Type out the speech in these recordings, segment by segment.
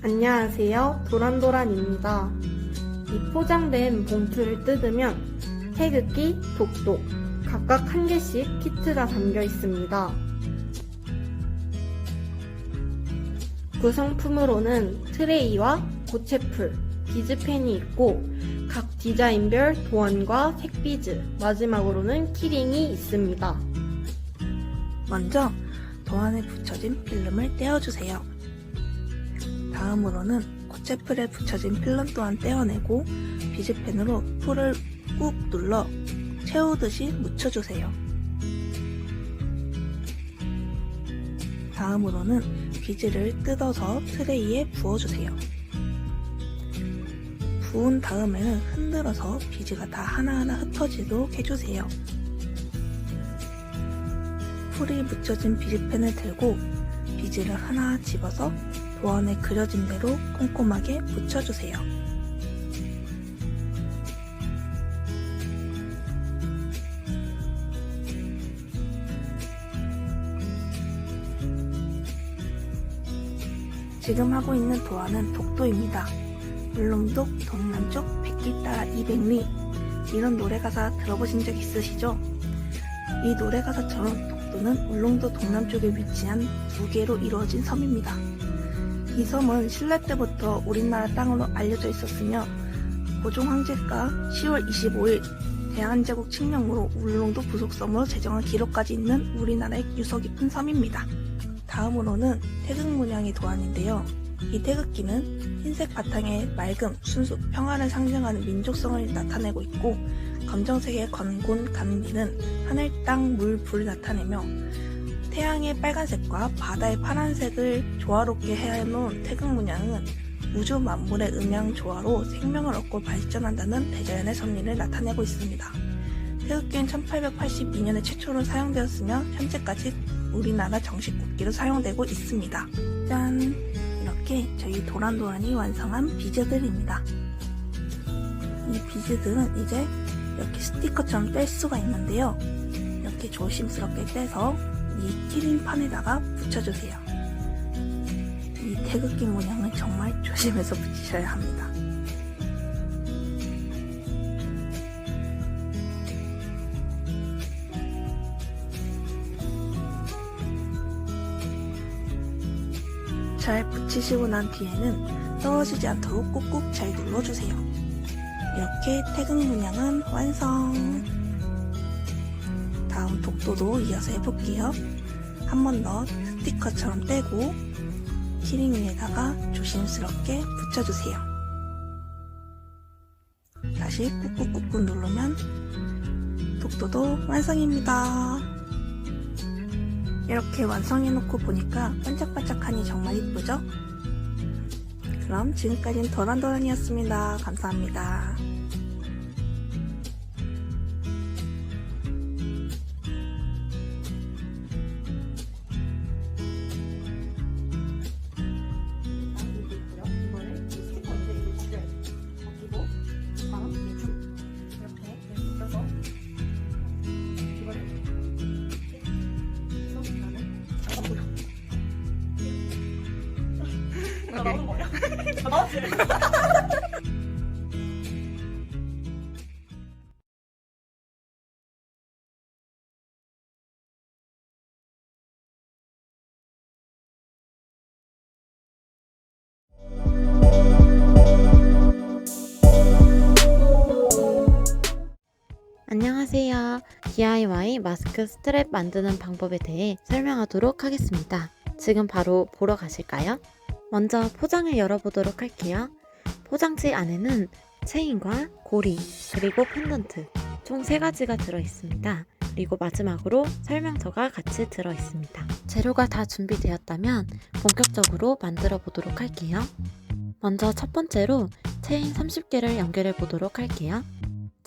안녕하세요. 도란도란입니다. 이 포장된 봉투를 뜯으면 태극기, 독도 각각 한 개씩 키트가 담겨 있습니다. 구성품으로는 트레이와 고체풀, 비즈펜이 있고 각 디자인별 도안과 색비즈, 마지막으로는 키링이 있습니다. 먼저 도안에 붙여진 필름을 떼어주세요. 다음으로는 고체풀에 붙여진 필름 또한 떼어내고 비즈펜으로 풀을 꾹 눌러 채우듯이 묻혀주세요. 다음으로는 비즈를 뜯어서 트레이에 부어주세요. 부은 다음에는 흔들어서 비즈가 다 하나하나 흩어지도록 해주세요. 풀이 묻혀진 비즈펜을 들고 비즈를 하나 집어서 도안에 그려진 대로 꼼꼼하게 붙여주세요. 지금 하고 있는 도안은 독도입니다. 울릉도 동남쪽 백기 따라 200리 이런 노래 가사 들어보신 적 있으시죠? 이 노래 가사처럼 독도는 울릉도 동남쪽에 위치한 두 개로 이루어진 섬입니다. 이 섬은 신라 때부터 우리나라 땅으로 알려져 있었으며 고종 황제가 10월 25일 대한제국 칙령으로 울릉도 부속섬으로 제정한 기록까지 있는 우리나라의 유서 깊은 섬입니다. 다음으로는 태극 문양의 도안인데요. 이 태극기는 흰색 바탕에 맑음, 순수, 평화를 상징하는 민족성을 나타내고 있고 검정색의 건곤, 간기는 하늘, 땅, 물, 불을 나타내며 태양의 빨간색과 바다의 파란색을 조화롭게 해놓은 태극 문양은 우주 만물의 음양 조화로 생명을 얻고 발전한다는 대자연의 섭리를 나타내고 있습니다. 태극기는 1882년에 최초로 사용되었으며 현재까지 우리나라 정식 국기로 사용되고 있습니다. 짠! 이렇게 저희 도란도란이 완성한 비즈들입니다. 이 비즈들은 이제 이렇게 스티커처럼 뗄 수가 있는데요. 이렇게 조심스럽게 떼서 이 키링판에다가 붙여주세요. 이 태극기 모양은 정말 조심해서 붙이셔야 합니다. 잘 붙이시고 난 뒤에는 떨어지지 않도록 꾹꾹 잘 눌러주세요. 이렇게 태극 문양은 완성! 독도도 이어서 해볼게요. 한 번 더 스티커처럼 떼고 키링 위에다가 조심스럽게 붙여주세요. 다시 꾹꾹꾹꾹 누르면 독도도 완성입니다. 이렇게 완성해놓고 보니까 반짝반짝하니 정말 이쁘죠? 그럼 지금까지는 도란도란이었습니다. 감사합니다. DIY 마스크 스트랩 만드는 방법에 대해 설명하도록 하겠습니다. 지금 바로 보러 가실까요? 먼저 포장을 열어보도록 할게요. 포장지 안에는 체인과 고리, 그리고 펜던트 총 3가지가 들어있습니다. 그리고 마지막으로 설명서가 같이 들어있습니다. 재료가 다 준비되었다면 본격적으로 만들어 보도록 할게요. 먼저 첫 번째로 체인 30개를 연결해 보도록 할게요.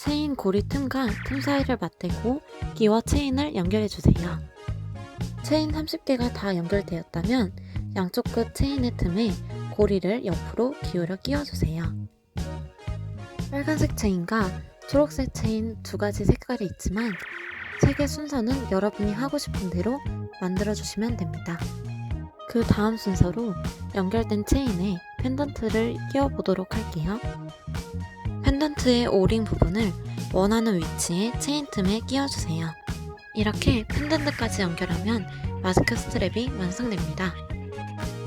체인 고리 틈과 틈 사이를 맞대고 기와 체인을 연결해 주세요. 체인 30개가 다 연결되었다면 양쪽 끝 체인의 틈에 고리를 옆으로 기울여 끼워주세요. 빨간색 체인과 초록색 체인 두 가지 색깔이 있지만 색의 순서는 여러분이 하고 싶은 대로 만들어 주시면 됩니다. 그 다음 순서로 연결된 체인에 펜던트를 끼워보도록 할게요. 펜던트의 오링 부분을 원하는 위치에 체인 틈에 끼워주세요. 이렇게 펜던트까지 연결하면 마스크 스트랩이 완성됩니다.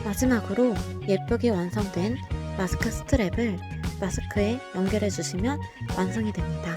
마지막으로 예쁘게 완성된 마스크 스트랩을 마스크에 연결해 주시면 완성이 됩니다.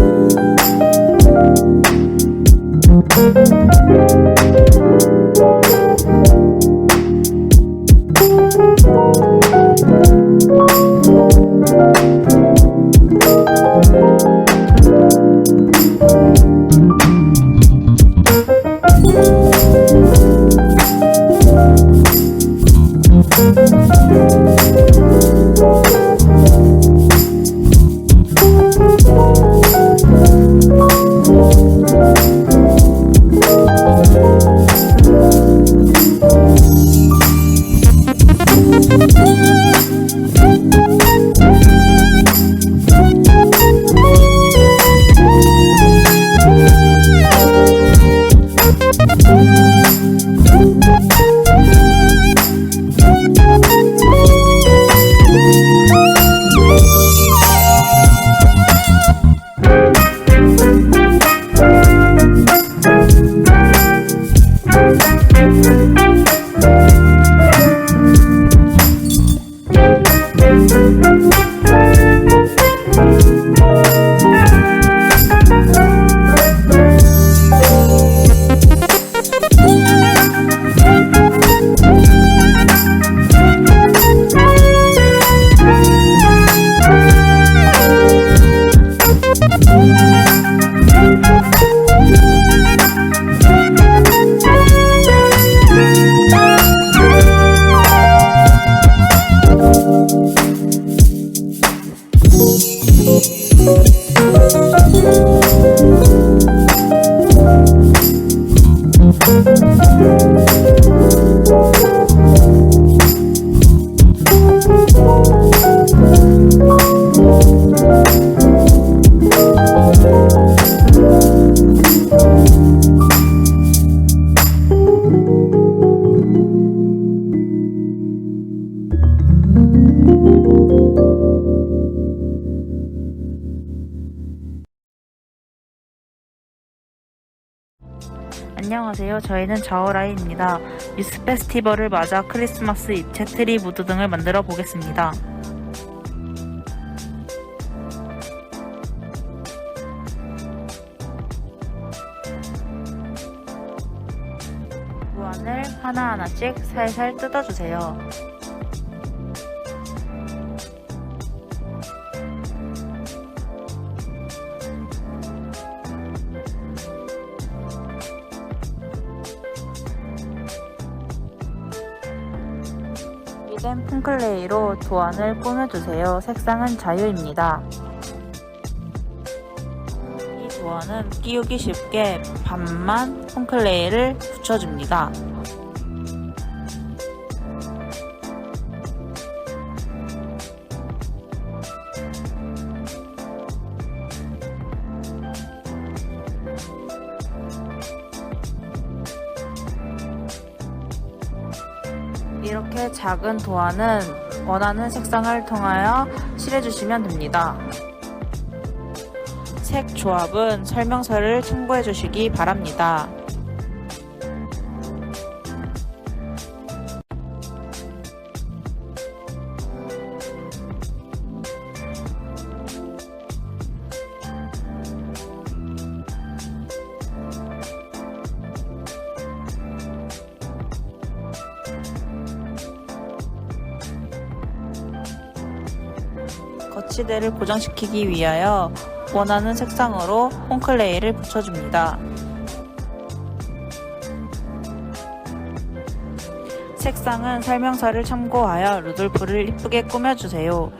안녕하세요. 저희는 자오라이입니다. 뮤스 페스티벌을 맞아 크리스마스 입체 트리 무드 등을 만들어 보겠습니다. 무안을 하나하나씩 살살 뜯어주세요. 이젠 폼클레이로 도안을 꾸며주세요. 색상은 자유입니다. 이 도안은 끼우기 쉽게 반만 폼클레이를 붙여줍니다. 이렇게 작은 도안은 원하는 색상을 통하여 칠해주시면 됩니다. 색 조합은 설명서를 참고해 주시기 바랍니다. 거치대를 고정시키기 위하여 원하는 색상으로 홈클레이를 붙여줍니다. 색상은 설명서를 참고하여 루돌프를 이쁘게 꾸며주세요.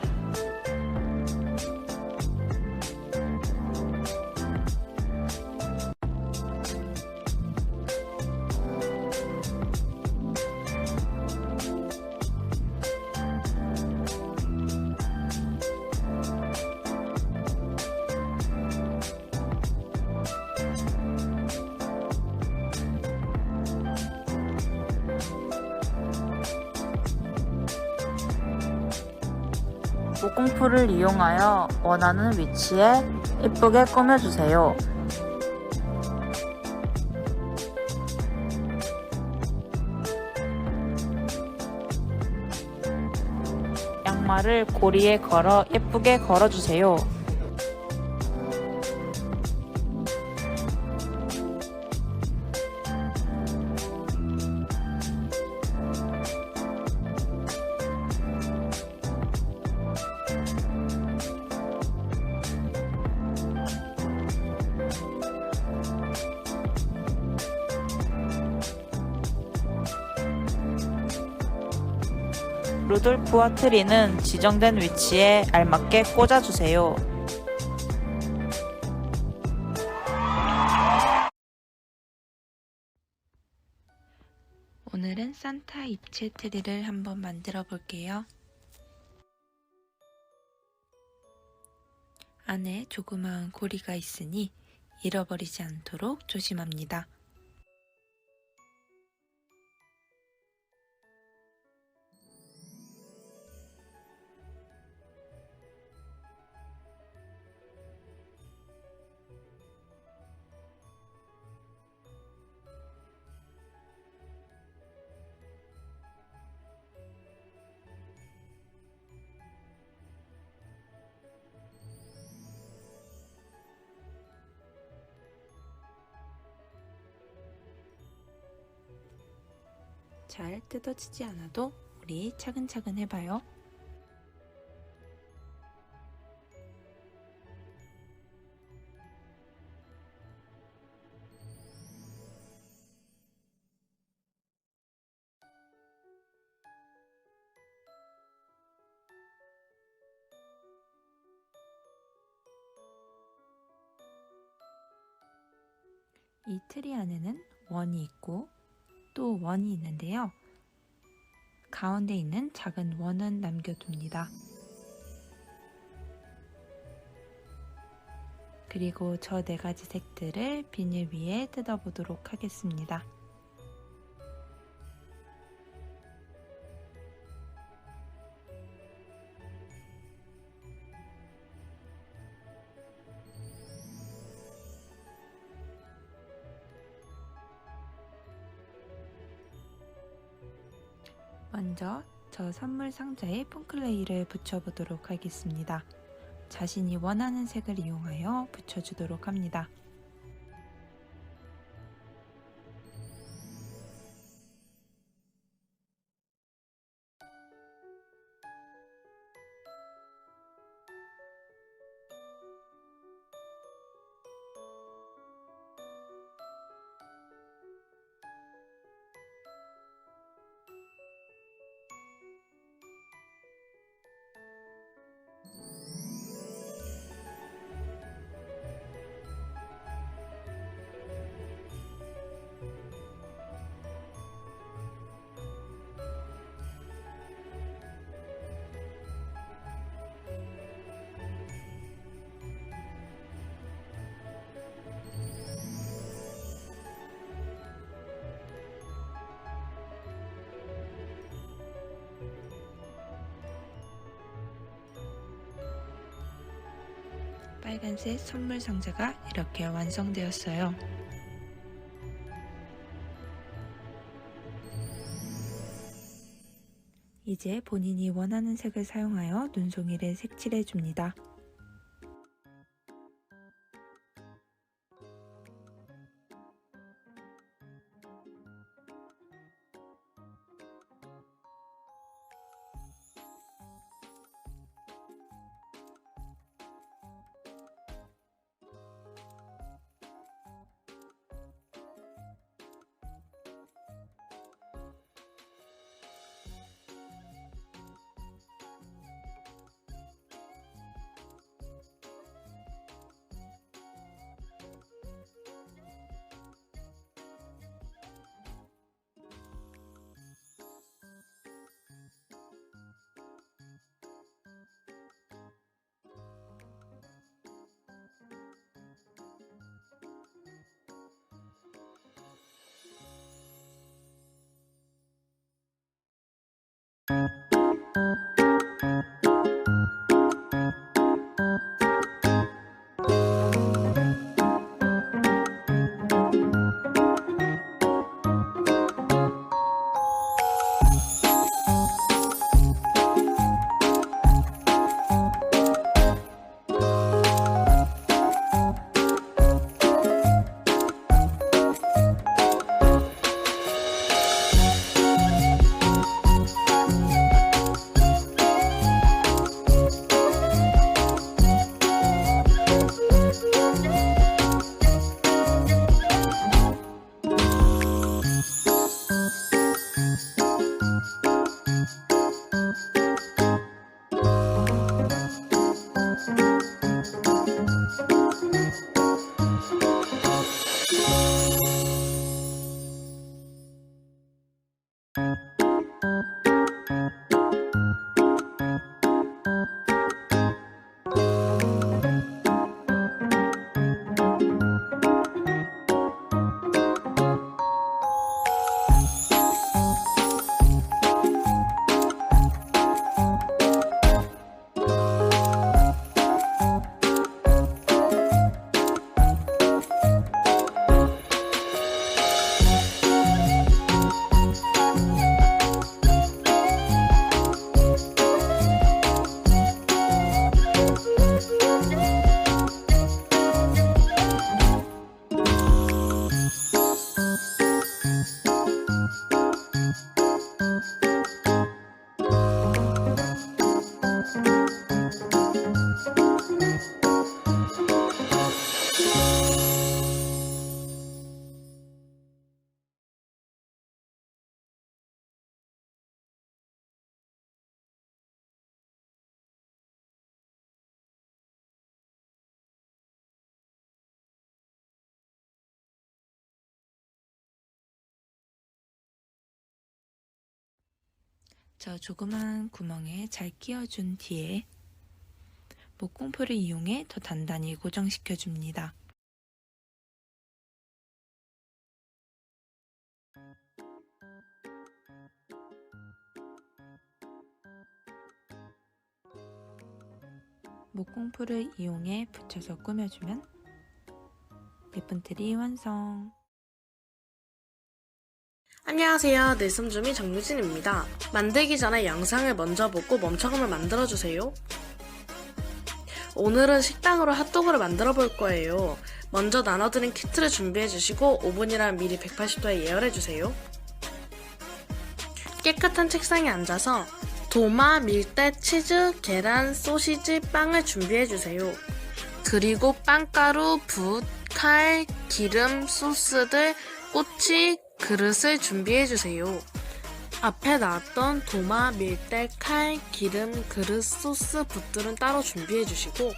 목공풀을 이용하여 원하는 위치에 이쁘게 꾸며주세요. 양말을 고리에 걸어 예쁘게 걸어주세요. 루돌프와 트리는 지정된 위치에 알맞게 꽂아주세요. 오늘은 산타 입체 트리를 한번 만들어 볼게요. 안에 조그마한 고리가 있으니 잃어버리지 않도록 조심합니다. 잘 뜯어지지 않아도 우리 차근차근 해봐요. 이 트리 안에는 원이 있고 또 원이 있는데요. 가운데 있는 작은 원은 남겨둡니다. 그리고 저 네 가지 색들을 비닐 위에 뜯어보도록 하겠습니다. 먼저 저 선물 상자에 폼클레이를 붙여보도록 하겠습니다. 자신이 원하는 색을 이용하여 붙여주도록 합니다. 빨간색 선물 상자가 이렇게 완성되었어요. 이제 본인이 원하는 색을 사용하여 눈송이를 색칠해 줍니다. 저 조그만 구멍에 잘 끼워준 뒤에 목공풀을 이용해 더 단단히 고정시켜 줍니다. 목공풀을 이용해 붙여서 꾸며주면 예쁜 트리 완성! 안녕하세요. 내숨주미 정유진입니다. 만들기 전에 영상을 먼저 보고 멈춰감을 만들어주세요. 오늘은 식당으로 핫도그를 만들어 볼 거예요. 먼저 나눠드린 키트를 준비해 주시고 오븐이랑 미리 180도에 예열해 주세요. 깨끗한 책상에 앉아서 도마, 밀대, 치즈, 계란, 소시지, 빵을 준비해 주세요. 그리고 빵가루, 붓, 칼, 기름, 소스들, 꼬치, 그릇을 준비해 주세요. 앞에 나왔던 도마, 밀대, 칼, 기름, 그릇, 소스, 붓들은 따로 준비해 주시고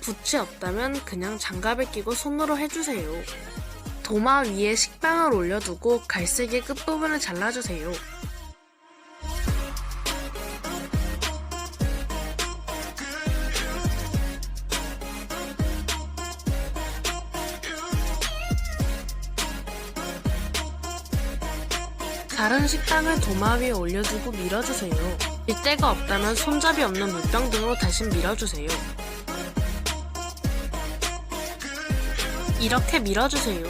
붓이 없다면 그냥 장갑을 끼고 손으로 해주세요. 도마 위에 식빵을 올려두고 갈색의 끝부분을 잘라주세요. 식빵을 도마 위에 올려두고 밀어주세요. 밀대가 없다면 손잡이 없는 물병 등으로 다시 밀어주세요. 이렇게 밀어주세요.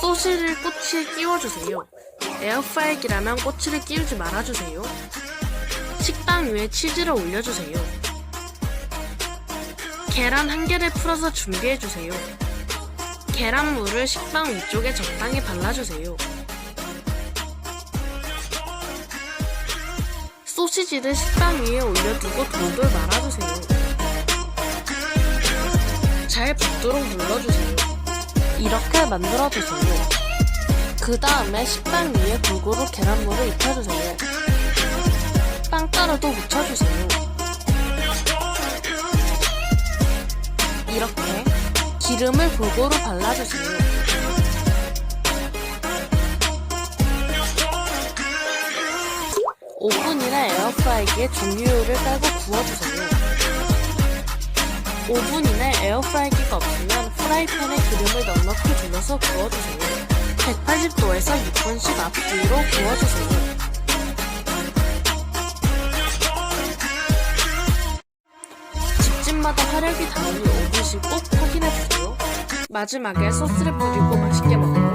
소시를 꼬치에 끼워주세요. 에어프라이기라면 꼬치를 끼우지 말아주세요. 식빵 위에 치즈를 올려주세요. 계란 한 개를 풀어서 준비해주세요. 계란물을 식빵 위쪽에 적당히 발라주세요. 소시지를 식빵 위에 올려두고 돌돌 말아주세요. 잘 붙도록 눌러주세요. 이렇게 만들어주세요. 그 다음에 식빵 위에 골고루 계란물을 입혀주세요. 빵가루도 묻혀주세요. 이렇게 기름을 골고루 발라주세요. 오븐이나 에어프라이기에 종류를 깔고 구워주세요. 오븐이나 에어프라이기가 없으면 프라이팬에 기름을 넉넉히 둘러서 구워주세요. 180도에서 6분씩 앞뒤로 구워주세요. 집집마다 화력이 다르니 오븐씩 꼭 확인해주세요. 마지막에 소스를 뿌리고 맛있게 먹어요.